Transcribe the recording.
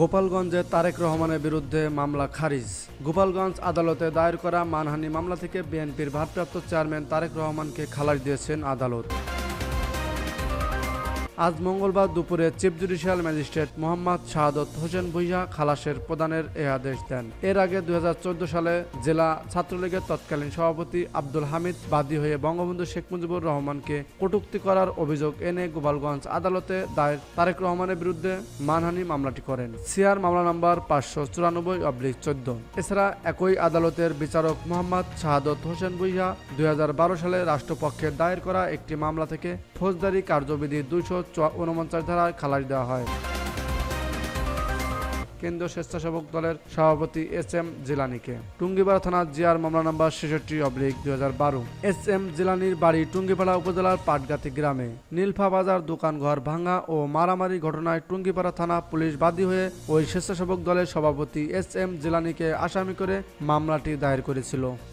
গোপালগঞ্জে তারেক রহমানের বিরুদ্ধে মামলা খারিজ। গোপালগঞ্জ আদালতে দায়ের করা মানহানি মামলা থেকে বিএনপির ভারপ্রাপ্ত চেয়ারম্যান তারেক রহমানকে খালাস দিয়েছেন আদালত। আজ মঙ্গলবার দুপুরে chief judicial magistrate Mohammad Shahadat Hossain Bhuiyan খালাসের প্রদানের এ আদেশ দেন। এর আগে দুই হাজার চোদ্দ সালে জেলা ছাত্রলীগের তৎকালীন সভাপতি আব্দুল হামিদ বাদী হয়ে বঙ্গবন্ধু শেখ মুজিবুর রহমানকে কটুক্তি করার অভিযোগ এনে গোপালগঞ্জ আদালতে দায়ের তারেক রহমানের বিরুদ্ধে মানহানি মামলাটি করেন। সিআর মামলা নম্বর পাঁচশো চুরানব্বই অব্লিক চোদ্দ। এছাড়া একই আদালতের বিচারক মোহাম্মদ শাহাদত হোসেন ভুইয়া দুই হাজার বারো সালে রাষ্ট্রপক্ষের দায়ের করা একটি মামলা থেকে ফৌজদারি কার্যবিধি দুইশো উনপঞ্চাশ ধারায় খালাস দেওয়া হয়। কেন্দ্রীয় স্বেচ্ছাসেবক দলের সভাপতি এস এম জিলানিকে। টুঙ্গিপাড়া থানার জিআর মামলা নাম্বার ছেষট্টি অব্লিক দুই হাজার বারো। এস এম জিলানির বাড়ি টুঙ্গিপাড়া উপজেলার পাটগাতি গ্রামে। নীলফা বাজার দোকানঘর ভাঙা ও মারামারি ঘটনায় টুঙ্গিপাড়া থানা পুলিশ বাদী হয়ে ওই স্বেচ্ছাসেবক দলের সভাপতি এস এম জিলানিকে আসামি করে মামলাটি দায়ের করেছিল।